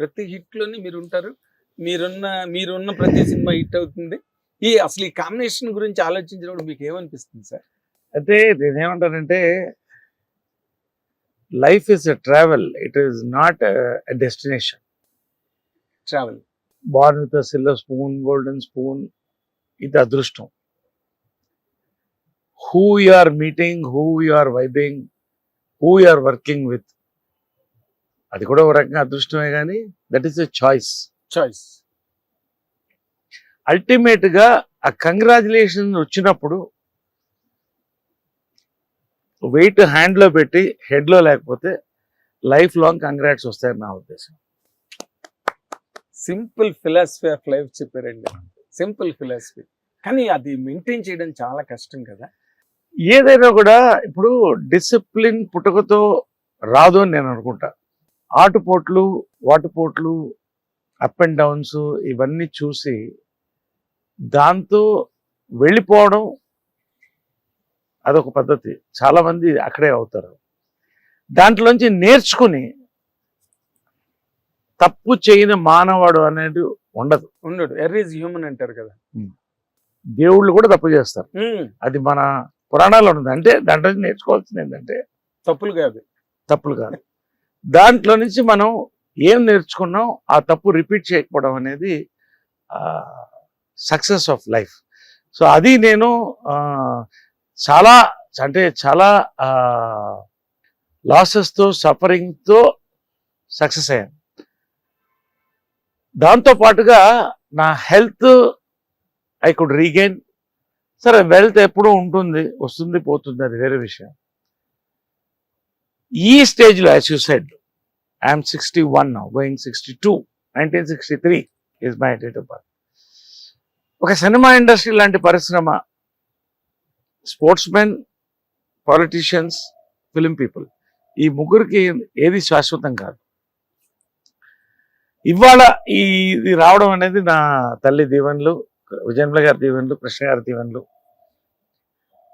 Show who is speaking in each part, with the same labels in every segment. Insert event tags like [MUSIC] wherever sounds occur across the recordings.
Speaker 1: ప్రతి హిట్లోని మీరు ఉంటారు మీరున్న మీరున్న ప్రతి సినిమా హిట్ అవుతుంది. ఈ అసలు ఈ కాంబినేషన్ గురించి ఆలోచించినప్పుడు మీకు ఏమనిపిస్తుంది సార్?
Speaker 2: అంటే నేనేమంటానంటే life is a travel. It is not destination.
Speaker 1: Travel.
Speaker 2: Born with silver spoon golden spoon ఇది అదృష్టం. Who you are meeting who you are vibing who you are working with అది కూడా ఒక రకంగా అదృష్టమే కానీ that is a choice
Speaker 1: choice
Speaker 2: అల్టిమేట్గా ఆ కంగ్రాచులేషన్ వచ్చినప్పుడు వెయిట్ హ్యాండ్లో పెట్టి హెడ్లో లేకపోతే లైఫ్ లాంగ్ కంగ్రాట్స్ వస్తాయని నా ఉద్దేశం.
Speaker 1: సింపుల్ ఫిలాసఫీ ఆఫ్ లైఫ్ చెప్పారండి. సింపుల్ ఫిలాసఫీ కానీ అది మెయింటైన్ చేయడం చాలా కష్టం కదా.
Speaker 2: ఏదైనా కూడా ఇప్పుడు డిసిప్లిన్ పుట్టుకతో రాదు అని నేను అనుకుంటా. ఆటుపోట్లు వాటుపోట్లు అప్ అండ్ డౌన్స్ ఇవన్నీ చూసి దాంతో వెళ్ళిపోవడం అదొక పద్ధతి. చాలా మంది అక్కడే అవుతారు. దాంట్లోంచి నేర్చుకుని తప్పు చేయని మానవాడు అనేది ఉండదు.
Speaker 1: ఉండడు. ఎర్ ఈజ్ హ్యూమన్ అంటారు కదా.
Speaker 2: దేవుళ్ళు కూడా తప్పు చేస్తారు. అది మన పురాణాల్లో ఉంది అంటే దాంట్లో నేర్చుకోవాల్సింది ఏంటంటే
Speaker 1: తప్పులు కాదు.
Speaker 2: తప్పులు కాదు. దాంట్లో నుంచి మనం ఏం నేర్చుకున్నాం ఆ తప్పు రిపీట్ చేయకపోవడం అనేది సక్సెస్ ఆఫ్ లైఫ్ సో అది నేను చాలా అంటే చాలా లాసెస్తో సఫరింగ్తో సక్సెస్ అయ్యాను. దాంతో పాటుగా నా హెల్త్ ఐ కుడ్ రీగైన్ సరే వెల్త్ ఎప్పుడూ ఉంటుంది వస్తుంది పోతుంది అది వేరే విషయం. ఈ స్టేజ్లో as you said I'm sixty one now going sixty two nineteen sixty three is my date of birth ఒక సినిమా ఇండస్ట్రీ లాంటి పరిశ్రమ sports men politicians film people ఈ ముగ్గురికి ఏది శాశ్వతం కాదు. ఇవాళ ఈ ఇది రావడం అనేది నా తల్లి దీవెనలు విజయన్ల గారి దీవెనలు కృష్ణ గారి దీవెనలు.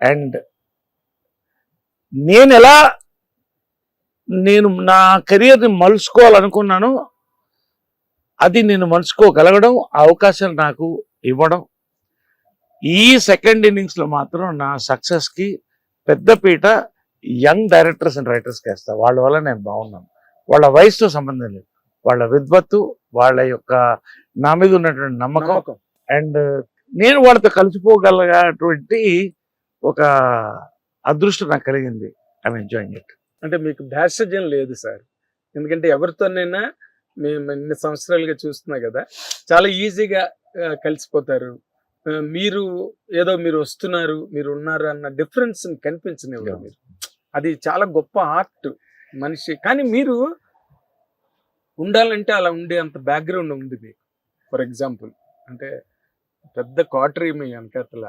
Speaker 2: అండ్ నేను ఎలా నేను నా కెరియర్ని మలుచుకోవాలనుకున్నాను. అది నేను మలుచుకోగలగడం ఆ అవకాశాలు నాకు ఇవ్వడం. ఈ సెకండ్ ఇన్నింగ్స్లో మాత్రం నా సక్సెస్కి పెద్దపీట యంగ్ డైరెక్టర్స్ అండ్ రైటర్స్కి వేస్తా. వాళ్ళ వల్ల నేను బాగున్నాను. వాళ్ళ వయసుతో సంబంధం లేదు. వాళ్ళ విద్వత్తు వాళ్ళ యొక్క నా మీద ఉన్నటువంటి నమ్మకం అండ్ నేను వాళ్ళతో కలిసిపోగలగటువంటి ఒక అదృష్టం నాకు కలిగింది. ఐఎమ్ ఎంజాయింగ్ ఇట్
Speaker 1: అంటే మీకు భేషజం లేదు సార్. ఎందుకంటే ఎవరితోనైనా మేము ఇన్ని సంవత్సరాలుగా చూస్తున్నా కదా చాలా ఈజీగా కలిసిపోతారు. మీరు ఏదో మీరు వస్తున్నారు మీరు ఉన్నారు అన్న డిఫరెన్స్ కనిపించనివ్వరు మీరు. అది చాలా గొప్ప ఆర్ట్ మనిషి. కానీ మీరు ఉండాలంటే అలా ఉండే అంత బ్యాక్గ్రౌండ్ ఉంది మీకు. ఫర్ ఎగ్జాంపుల్ అంటే పెద్ద క్వార్టరీ మీ వెనకాతల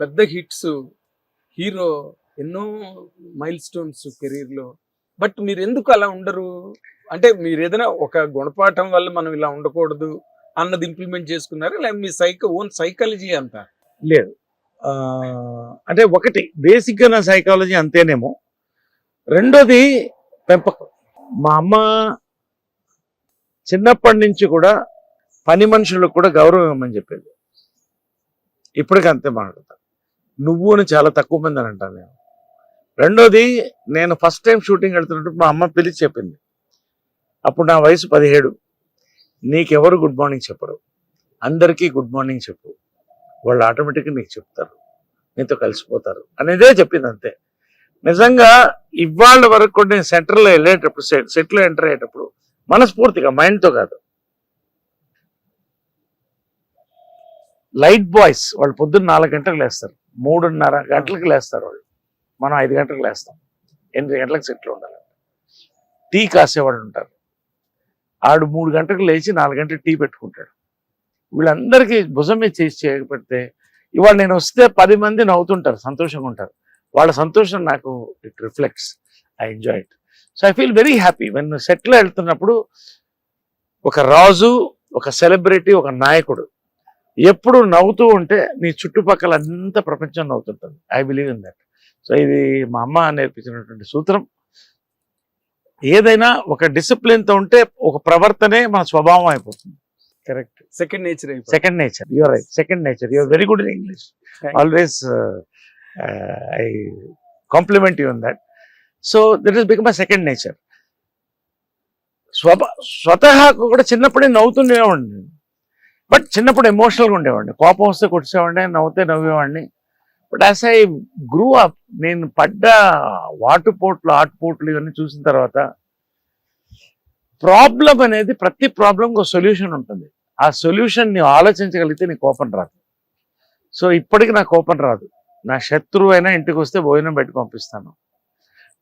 Speaker 1: పెద్ద హిట్స్ హీరో ఎన్నో మైల్ స్టోన్స్ కెరీర్లో. బట్ మీరు ఎందుకు అలా ఉండరు? అంటే మీరు ఏదైనా ఒక గుణపాఠం వల్ల మనం ఇలా ఉండకూడదు అన్నది ఇంప్లిమెంట్ చేసుకున్నారా? లేదా మీ సైక ఓన్ సైకాలజీ అంత?
Speaker 2: లేదు. అంటే ఒకటి బేసిక్గా నా సైకాలజీ అంతేనేమో. రెండోది పెంపకం. మా అమ్మ చిన్నప్పటి నుంచి కూడా పని మనుషులకు కూడా గౌరవం ఇవ్వమని చెప్పేది. ఇప్పటికీ అంతే మాట్లాడతా. నువ్వు అని చాలా తక్కువ మంది అని అంటాను నేను. రెండోది నేను ఫస్ట్ టైం షూటింగ్ వెళ్తున్నప్పుడు మా అమ్మ పిలిచి చెప్పింది. అప్పుడు నా వయసు పదిహేడు. నీకెవరు గుడ్ మార్నింగ్ చెప్పరు. అందరికీ గుడ్ మార్నింగ్ చెప్పు. వాళ్ళు ఆటోమేటిక్గా నీకు చెప్తారు. నీతో కలిసిపోతారు. అనేదే చెప్పింది అంతే. నిజంగా ఇవాళ వరకు కూడా నేను సెంటర్లో వెళ్ళేటప్పుడు సెట్ సెట్లో ఎంటర్ అయ్యేటప్పుడు మనస్ఫూర్తిగా మైండ్తో కాదు. లైట్ బాయ్స్ వాళ్ళు పొద్దున్న నాలుగు గంటలకు లేస్తారు. మూడున్నర గంటలకు లేస్తారు వాళ్ళు. మనం ఐదు గంటలకు లేస్తాం. ఎనిమిది గంటలకు సెట్లో ఉండాలి. టీ కాసేవాడు ఉంటారు ఆడు మూడు గంటలకు లేచి నాలుగు గంటలకు టీ పెట్టుకుంటాడు. వీళ్ళందరికీ భుజం మీద చేసి చేయకపోతే ఇవాళ నేను వస్తే పది మంది నవ్వుతుంటారు సంతోషంగా ఉంటారు. వాళ్ళ సంతోషం నాకు it reflects. I enjoy it. So I feel very happy. When సెట్లో వెళ్తున్నప్పుడు ఒక రాజు ఒక సెలబ్రిటీ ఒక నాయకుడు ఎప్పుడు నవ్వుతూ ఉంటే నీ చుట్టుపక్కల అంత ప్రపంచం నవ్వుతుంటుంది. I believe in that. So ఇది మా అమ్మ నేర్పించినటువంటి సూత్రం. ఏదైనా ఒక డిసిప్లిన్తో ఉంటే ఒక ప్రవర్తనే మన స్వభావం అయిపోతుంది.
Speaker 1: Correct second nature
Speaker 2: second nature your right second nature your very good in English. Always I compliment you in that so it is become a second nature స్వభ స్వతహాకు కూడా చిన్నప్పుడే నవ్వుతుండేవాడిని బట్ చిన్నప్పుడు ఎమోషనల్గా ఉండేవాడిని. కోపం వస్తే కొట్టేవాడిని నవ్వుతే నవ్వేవాడిని. But as I grew up నేను పడ్డ వాటుపోట్లు ఆటుపోట్లు ఇవన్నీ చూసిన తర్వాత ప్రాబ్లం అనేది ప్రతి ప్రాబ్లంకి ఒక సొల్యూషన్ ఉంటుంది. ఆ సొల్యూషన్ని ఆలోచించగలిగితే నీ కోపం రాదు. సో ఇప్పటికి నా కోపం రాదు. నా శత్రువు అయినా ఇంటికి వస్తే భోజనం పెట్టి పంపిస్తాను.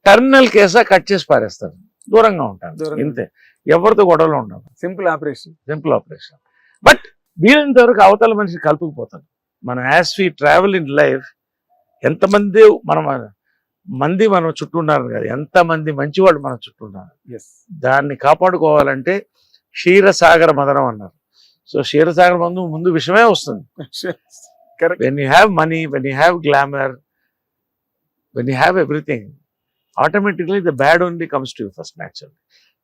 Speaker 2: టర్మినల్ కేసా కట్ చేసి పారేస్తాను. దూరంగా ఉంటాను. ఇంతే. ఎవరితో గొడవలు ఉండవు.
Speaker 1: Simple operation
Speaker 2: simple operation but వీలైనంత వరకు అవతల మనిషి కలుపుకుపోతాను. మనం as we travel in life ఎంతమంది మనం మంది మనం చుట్టూ ఉన్నారు కదా ఎంతమంది మంచివాళ్ళు మన చుట్టూ ఉన్నారు. దాన్ని కాపాడుకోవాలంటే క్షీరసాగర మదనం అన్నారు. సో క్షీరసాగర మందు ముందు విషయమే వస్తుంది. When you have money when you have glamour when you have everything automatically the bad only comes to first natural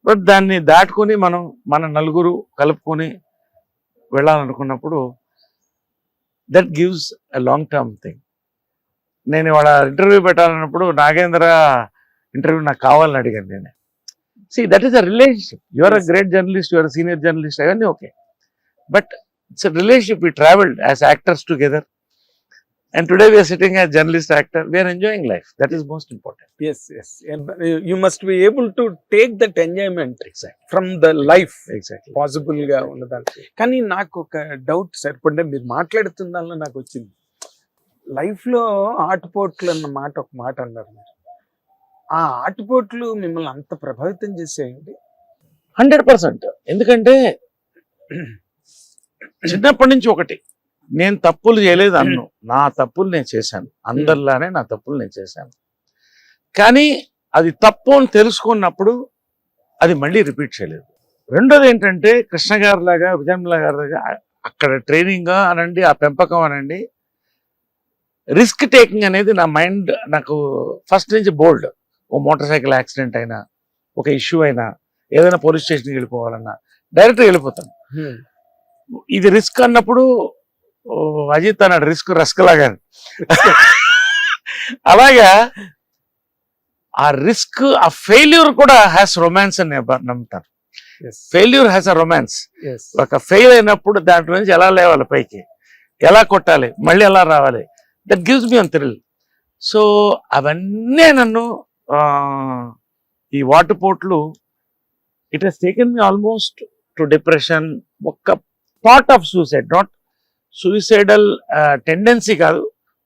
Speaker 2: but దాన్ని దాటుకొని మనం మన నలుగురు కలుపుకొని వెళ్ళాలనుకున్నప్పుడు that gives a long term thing నేను ఇవాళ ఇంటర్వ్యూ పెట్టాలన్నప్పుడు నాగేంద్ర ఇంటర్వ్యూ నాకు కావాలని అడిగాను నేను. See that is a relationship your a
Speaker 1: Yes.
Speaker 2: Great journalist your senior journalist అవన్నీ okay but a relationship. We traveled as actors together. And today we are sitting as journalist actor. We are enjoying life. That is most important.
Speaker 1: You must be able to take that enjoyment
Speaker 2: exactly.
Speaker 1: From the life
Speaker 2: exactly.
Speaker 1: గా ఉన్నదాన్ని కానీ నాకు ఒక doubt sir ఇప్పుడు మీరు మాట్లాడుతుందాల్లో నాకు వచ్చింది. లైఫ్లో ఆటుపోట్లు అన్న మాట ఒక మాట అన్నారు మీరు. ఆ ఆటుపోట్లు మిమ్మల్ని అంత ప్రభావితం చేసేయండి.
Speaker 2: Hundred percent. ఎందుకంటే [CLEARS THROAT] చిన్నప్పటి నుంచి ఒకటి. నేను తప్పులు చేయలేదు అన్ను. [CLEARS THROAT] నా తప్పులు నేను చేశాను. [CLEARS THROAT] అందరిలానే నా తప్పులు నేను చేశాను. కానీ అది తప్పు అని తెలుసుకున్నప్పుడు అది మళ్ళీ రిపీట్ చేయలేదు. రెండోది ఏంటంటే కృష్ణ గారి లాగా విజయమ్మ గారి లాగా అక్కడ ట్రైనింగ్ అనండి ఆ పెంపకం అనండి రిస్క్ టేకింగ్ అనేది నా మైండ్ నాకు ఫస్ట్ నుంచి బోల్డ్ ఓ మోటార్ సైకిల్ యాక్సిడెంట్ అయినా ఒక ఇష్యూ అయినా ఏదైనా పోలీస్ స్టేషన్కి వెళ్ళిపోవాలన్నా డైరెక్ట్గా వెళ్ళిపోతాను. ఇది రిస్క్ అన్నప్పుడు అజిత్ అన్నాడు రిస్క్ రస్క్ లాగా. అలాగా ఆ రిస్క్ ఆ ఫెయిల్యూర్ కూడా హ్యాస్ రొమాన్స్ అని నమ్ముతాను. ఫెయిల్యూర్ హ్యాస్ అ రొమాన్స్ ఒక ఫెయిల్ అయినప్పుడు దాంట్లో నుంచి ఎలా లేవాలి పైకి? ఎలా కొట్టాలి? మళ్ళీ ఎలా రావాలి? That gives me an thrill so అవన్నీ నన్ను ఈ వాటుపోట్లు it has taken me almost to depression ఒక్క thought of suicide not suicidal tendency కాదు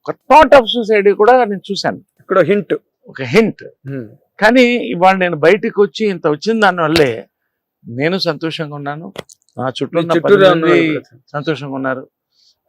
Speaker 2: ఒక థాట్ ఆఫ్ సూసైడ్ కూడా నేను చూశాను.
Speaker 1: ఇక్కడ హింట్
Speaker 2: ఒక హింట్ కానీ ఇవాళ నేను బయటికి వచ్చి ఇంత వచ్చిన దానివల్లే నేను సంతోషంగా ఉన్నాను. నా చుట్టూ. సంతోషంగా ఉన్నారు.